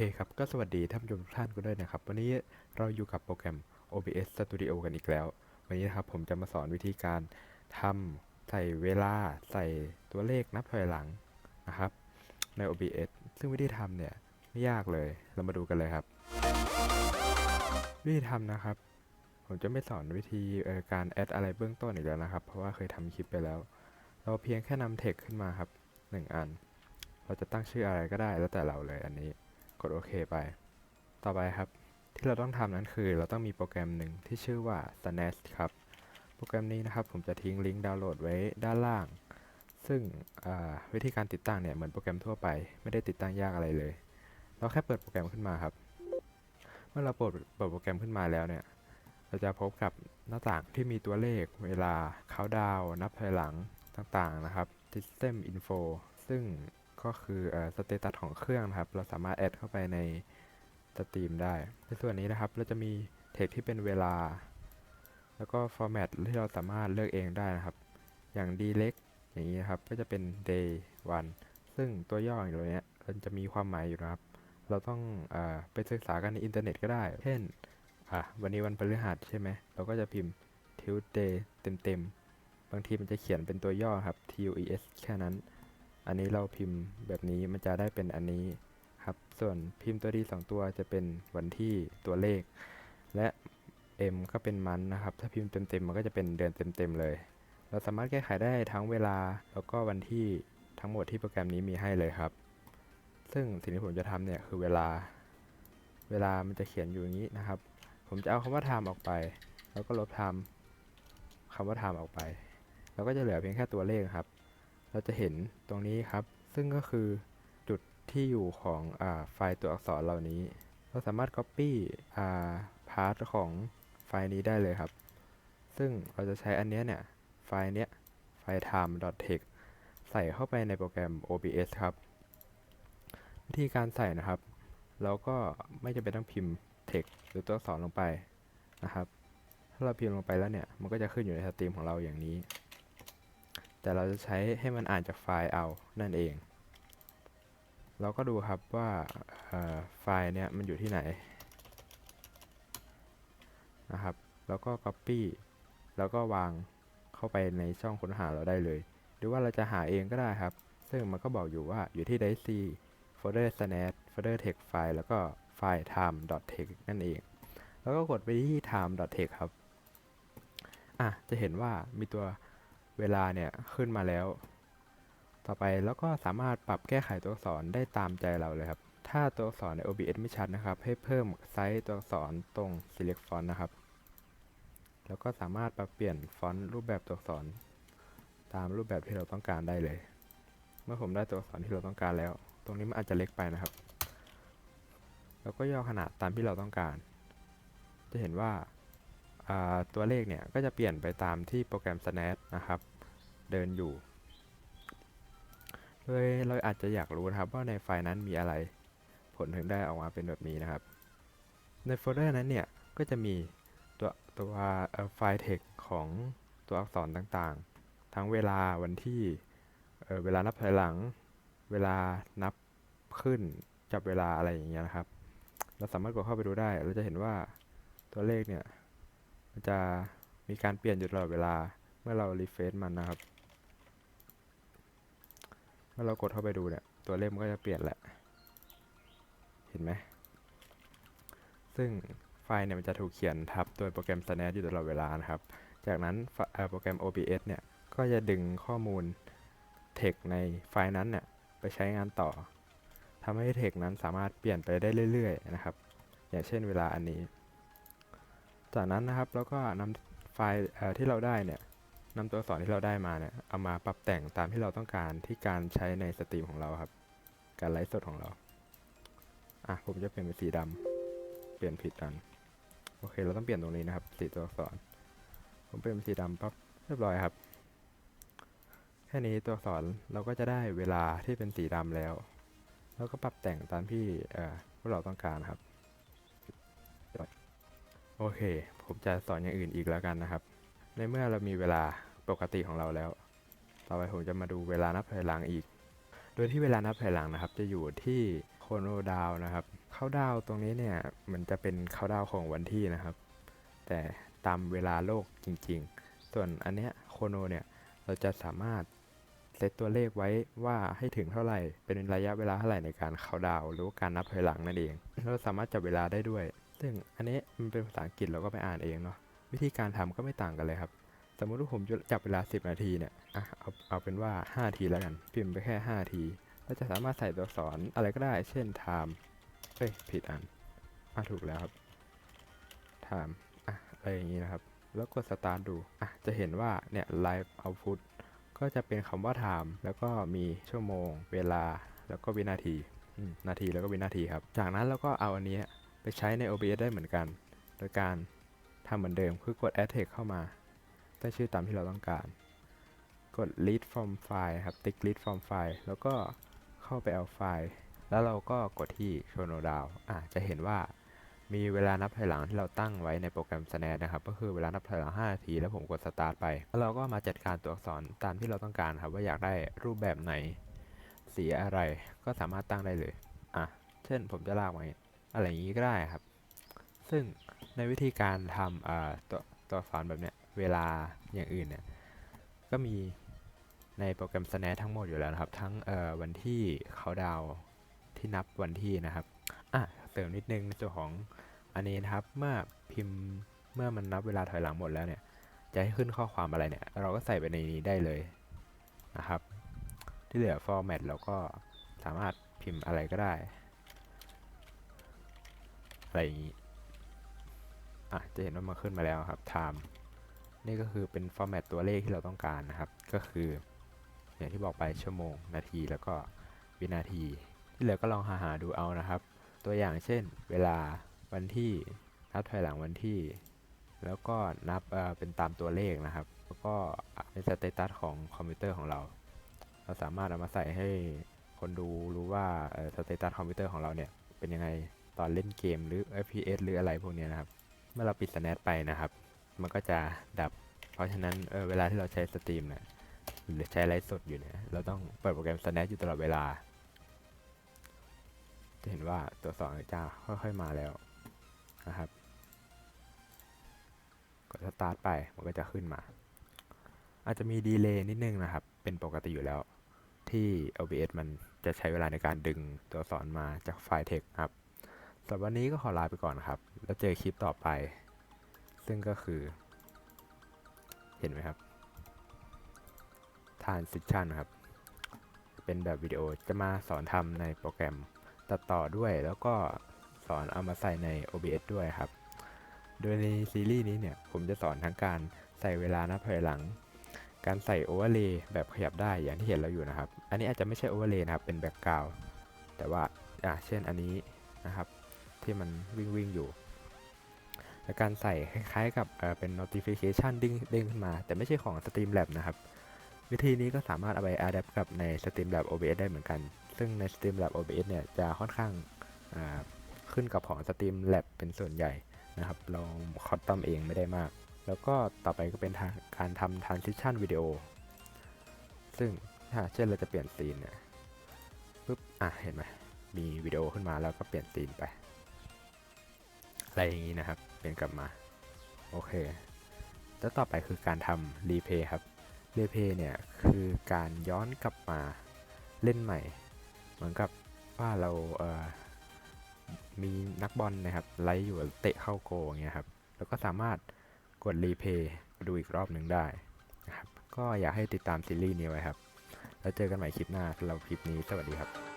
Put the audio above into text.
คครับ ก็สวัสดีท่านผู้ชมทุกท่านกันด้วยนะครับ วันนี้เราอยู่กับโปรแกรม OBS Studio กันอีกแล้ว วันนี้นะครับผมจะมาสอนวิธีการทำใส่เวลาใส่ตัวเลขนับถอยหลังนะครับใน OBS ซึ่งวิธีทำเนี่ยไม่ยากเลย เรามาดูกันเลยครับ วิธีทำนะครับ ผมจะไม่สอนวิธีการแอดอะไรเบื้องต้นอีกแล้วนะครับ เพราะว่าเคยทำคลิปไปแล้ว เราเพียงแค่นำเทคขึ้นมาครับหนึ่งอัน เราจะตั้งชื่ออะไรก็ได้แล้วแต่เราเลยอันนี้ กดโอเคไป ต่อไปครับ ที่เราต้องทำนั้นคือ เราต้องมีโปรแกรมหนึ่งที่ชื่อว่า Snash ครับ โปรแกรมนี้นะครับ ผมจะทิ้งลิงก์ดาวน์โหลดไว้ด้านล่าง ซึ่งวิธีการติดตั้งเนี่ยเหมือนโปรแกรมทั่วไป ไม่ได้ติดตั้งยากอะไรเลย เราแค่เปิดโปรแกรมขึ้นมาครับ เมื่อเราเปิดเปิดโปรแกรมขึ้นมาแล้วเนี่ยเราจะพบกับหน้าต่างที่มีตัวเลข เวลาเขาดาวนับถอยหลังต่างๆนะครับ System Info ซึ่ง ก็คือสเตตัสของเครื่องนะครับ เราสามารถแอดเข้าไปในสตรีมได้ ในส่วนนี้นะครับ เราจะมีเทคที่เป็นเวลา แล้วก็ฟอร์แมตที่เราสามารถเลือกเองได้นะครับ อย่าง d l e c อย่างนี้นะครับ ก็จะเป็น day วันซึ่งตัวย่ออย่างตัวเนี้ยมันจะมีความหมายอยู่นะครับ เราต้องอไปศึกษากันในอินเทอร์เน็ตก็ได้ เช่นอะวันนี้วันพฤหัสใช่ไหม เราก็จะพิมพ์ Tuesday เต็มๆ บางทีมันจะเขียนเป็นตัวย่อครับ TUES แค่นั้น อันนี้เราพิมพ์แบบนี้มันจะได้เป็นอันนี้ครับ ส่วนพิมพ์ตัวดีสองตัวจะเป็นวันที่ตัวเลข และ M ก็เป็นมันนะครับ ถ้าพิมพ์เต็มๆมันก็จะเป็นเดือนเต็มๆเลย เราสามารถแก้ไขได้ทั้งเวลาแล้วก็วันที่ทั้งหมดที่โปรแกรมนี้มีให้เลยครับ ซึ่งสิ่งที่ผมจะทำเนี่ยคือเวลา เวลามันจะเขียนอยู่อย่างนี้นะครับ ผมจะเอาคำว่า time ออกไป แล้วก็ลบ time คำว่า time ออกไป แล้วก็จะเหลือเพียงแค่ตัวเลขครับ เราจะเห็นตรงนี้ครับ ซึ่งก็คือจุดที่อยู่ของอไฟล์ตัวอักษรเหล่านี้ เราสามารถ copy อ่าพาร์ทของไฟล์นี้ได้เลยครับ ซึ่งเราจะใช้อันนี้เนี่ย ไฟล์เนี้ย ไฟล์ time.text ใส่เข้าไปในโปรแกรม OBS ครับ วิธีการใส่นะครับ เราก็ไม่จำเป็นต้องพิมพ์ text หรือตัวอักษรลงไปนะครับ ถ้าเราพิมพ์ลงไปแล้วเนี่ย มันก็จะขึ้นอยู่ในสตรีมของเราอย่างนี้ แต่เราจะใช้ให้มันอ่านจากไฟล์เอานั่นเอง เราก็ดูครับว่าไฟล์เนี่ยมันอยู่ที่ไหนนะครับ แล้วก็ Copy แล้วก็วางเข้าไปในช่องค้นหาเราได้เลย หรือว่าเราจะหาเองก็ได้ครับ ซึ่งมันก็บอกอยู่ว่าอยู่ที่ d i c e folder snash folder text file แล้วก็ไฟล์ time.text นั่นเอง แล้วก็กดไปที่ time.text ครับ อะ จะเห็นว่ามีตัว เวลาเนี่ยขึ้นมาแล้ว ต่อไปแล้วก็สามารถปรับแก้ไขตัวอักษรได้ตามใจเราเลยครับ ถ้าตัวอักษรใน OBS ไม่ชัดนะครับ ให้เพิ่มไซส์ตัวอักษรตรง select font นะครับ แล้วก็สามารถปรับเปลี่ยนฟอนต์รูปแบบตัวอักษร ตามรูปแบบที่เราต้องการได้เลย เมื่อผมได้ตัวอักษรที่เราต้องการแล้ว ตรงนี้มันอาจจะเล็กไปนะครับ แล้วก็ย่อขนาดตามที่เราต้องการ จะเห็นว่าาตัวเลขเนี่ยก็จะเปลี่ยนไปตามที่โปรแกรม Snash นะครับ เดินอยู่เลยเราอาจจะอยากรู้นะครับว่าในไฟล์นั้นมีอะไร ผลถึงได้ออกมาเป็นแบบนี้นะครับ ในโฟลเดอร์นั้นเนี่ยก็จะมีตัวตัวไฟล์ text ของตัวอักษรต่างๆ ทั้งเวลาวันที่เวลานับถอยหลัง เวลานับขึ้นจับเวลาอะไรอย่างเงี้ยนะครับ เราสามารถกดเข้าไปดูได้ เราจะเห็นว่าตัวเลขเนี่ยมันจะมีการเปลี่ยนอยู่ตลอดเวลาเมื่อเรารีเฟรชมันนะครับ มื่อเรากดเข้าไปดูเนี่ยตัวเลขมันก็จะเปลี่ยนแหละ เห็นไหม ซึ่งไฟล์เนี่ยมันจะถูกเขียนทับโดยโปรแกรม Snash อยู่ตลอดเวลานะครับ จากนั้นโปรแกรม OBS เนี่ยก็จะดึงข้อมูล text ในไฟล์นั้นเนี่ยไปใช้งานต่อทำให้ text นั้นสามารถเปลี่ยนไปได้เรื่อยๆนะครับ อย่างเช่นเวลาอันนี้ จากนั้นนะครับเราก็นำไฟล์ที่เราได้เนี่ย นำตัวอักษรที่เราได้มาเนี่ยเอามาปรับแต่งตามที่เราต้องการที่การใช้ในสตรีมของเราครับ การไลฟ์สดของเรา อะผมจะเปลี่ยนเป็นสีดำเปลี่ยนผิดอันโอเค เราต้องเปลี่ยนตรงนี้นะครับ สีตัวอักษร ผมเปลี่ยนเป็นสีดำปั๊บเรียบร้อยครับ แค่นี้ตัวอักษรเราก็จะได้เวลาที่เป็นสีดำแล้ว แล้วก็ปรับแต่งตามที่เอ่อพวกเราต้องการครับ โอเค ผมจะสอนอย่างอื่นอีกแล้วกันนะครับ ในเมื่อเรามีเวลาปกติของเราแล้ว ต่อไปผมจะมาดูเวลานับถอยหลังอีก โดยที่เวลานับถอยหลังนะครับ จะอยู่ที่โคโนดาวนะครับ เข้าดาวตรงนี้เนี่ยมันจะเป็นเข้าดาวของวันที่นะครับ แต่ตามเวลาโลกจริง ๆ ส่วนอันเนี้ยโคโนเนี่ยเราจะสามารถเซตตัวเลขไว้ว่าให้ถึงเท่าไหร่ เป็นระยะเวลาเท่าไหร่ในการเข้าดาวหรือการนับถอยหลังนั่นเอง เราสามารถจับเวลาได้ด้วย ซึ่งอันนี้มันเป็นภาษาอังกฤษเราก็ไปอ่านเองเนาะ วิธีการทำก็ไม่ต่างกันเลยครับ สมมุติว่าผมจะจับเวลา 10 นาทีเนี่ยอะเอาเอาเป็นว่า 5 ทีแล้วกัน พิมพ์ไปแค่ 5 ทีเราจะสามารถใส่ตัวอักษรอะไรก็ได้ เช่น time เอ้ยผิดอันอะถูกแล้วครับ time อะอะไรอย่างนี้นะครับ แล้วกด start ดูอะจะเห็นว่าเนี่ย live output ก็จะเป็นคำว่า time แล้วก็มีชั่วโมง เวลาแล้วก็วินาทีนาทีแล้วก็วินาทีครับ จากนั้นเราก็เอาอันนี้ไปใช้ใน OBS ได้เหมือนกัน โดยการ ทำเหมือนเดิมคือกด add text เข้ามาตั้งชื่อตามที่เราต้องการ กด read from file ครับ ติ๊ก read from file แล้วก็เข้าไปเอาไฟล์ แล้วเราก็กดที่ chrono down อะจะเห็นว่ามีเวลานับถอยหลังที่เราตั้งไว้ในโปรแกรม Snap นะครับ ก็คือเวลานับถอยหลัง 5 นาที แล้วผมกด start ไป แล้วเราก็มาจัดการตัวอักษรตามที่เราต้องการครับ ว่าอยากได้รูปแบบไหน สีอะไร ก็สามารถตั้งได้เลย อะ เช่นผมจะลากไว้อะไรอย่างนี้ก็ได้ครับ ซึ่ง ในวิธีการทำตัวตัวอักษรแบบเนี้ยเวลาอย่างอื่นเนี่ยก็มีในโปรแกรม Snap ทั้งหมดอยู่แล้วนะครับ ทั้งวันที่เขาดาวที่นับวันที่นะครับอะเสริมนิดนึงในส่วของอันนี้นะครับเมื่อพิมพ์เมื่อมันนับเวลาถอยหลังหมดแล้วเนี่ยจะให้ขึ้นข้อความอะไรเนี่ย เราก็ใส่ไปในนี้ได้เลยนะครับ ที่เหลือ format เราก็สามารถพิมพ์อะไรก็ได้ อะไรอย่างนี้ อะจะเห็นว่ามันขึ้นมาแล้วครับ time นี่ก็คือเป็น format ตัวเลขที่เราต้องการนะครับ ก็คือ อย่างที่บอกไปชั่วโมง นาทีแล้วก็วินาที ที่เหลือก็ลองหาหาดูเอานะครับ ตัวอย่างเช่น เวลาวันที่นับถอยหลังวันที่ แล้วก็นับเเป็นตามตัวเลขนะครับ แล้วก็เป็นสเตตัสของคอมพิวเตอร์ของเรา เราสามารถเอามาใส่ให้คนดูรู้ว่าสเตตัสคอมพิวเตอร์ของเราเนี่ยเป็นยังไงตอนเล่นเกมหรือ FPS หรืออะไรพวกนี้นะครับ เมื่อเราปิด Snap ไปนะครับ มันก็จะดับ เพราะฉะนั้นเออเวลาที่เราใช้สตรีมเนี่ยหรือใช้ไลฟ์สดอยู่เนี่ย เราต้องเปิดโปรแกรม Snap อยู่ตลอดเวลา จะเห็นว่าตัวสองจะค่อยๆมาแล้วนะครับ กดสตาร์ทไป มันก็จะขึ้นมา อาจจะมีดีเลย์นิดนึงนะครับ เป็นปกติอยู่แล้วที่ OBS มันจะใช้เวลาในการดึงตัวสอนมาจากไฟล์ text ครับสำหรับวันนี้ก็ขอลาไปก่อนครับ แล้วเจอคลิปต่อไป ซึ่งก็คือ เห็นไหมครับ transition ครับ เป็นแบบวิดีโอจะมาสอนทำในโปรแกรมตัดต่อด้วย แล้วก็สอนเอามาใส่ใน OBS ด้วยครับ โดยในซีรีส์นี้เนี่ย ผมจะสอนทั้งการใส่เวลานับถอยหลัง การใส่โอเวอร์เลย์แบบขยับได้อย่างที่เห็นเราอยู่นะครับ อันนี้อาจจะไม่ใช่โอเวอร์เลย์นะครับ เป็นแบ็กกราวด์แต่ว่าอะเช่นอันนี้นะครับ ที่มันวิ่งวิ่งอยู่ และการใส่คล้ายๆกับเป็น notification ด้งเด้งขึ้นมา แต่ไม่ใช่ของ Streamlab นะครับ วิธีนี้ก็สามารถเอาไป adapt กับใน Streamlab OBS ได้เหมือนกัน ซึ่งใน Streamlab OBS เนี่ยจะค่อนข้างขึ้นกับของ Streamlab เป็นส่วนใหญ่นะครับ เราคอสตอมเองไม่ได้มาก แล้วก็ต่อไปก็เป็นาการทำ transition วิดีโอซึ่งถ้าเช่นเราจะเปลี่ยนซีนเนี่ยปุ๊บอะเห็นไหมมีวิดีโอขึ้นมาแล้วก็เปลี่ยนซีนไป อะไรอย่างนี้นะครับ เปลี่ยนกลับมา โอเค แล้วต่อไปคือการทำรีเพย์ครับรีเพย์เนี่ยคือการย้อนกลับมาเล่นใหม่ เหมือนกับว่าเราเออมีนักบอลนะครับไลฟ์อยู่เตะเข้าโกอย่างเงี้ยครับแล้วก็สามารถกดรีเพย์ดูอีกรอบหนึ่งได้นะครับก็อยากให้ติดตามซีรีส์นี้ไว้ครับ แล้วเจอกันใหม่คลิปหน้าสำหรับคลิปนี้สวัสดีครับ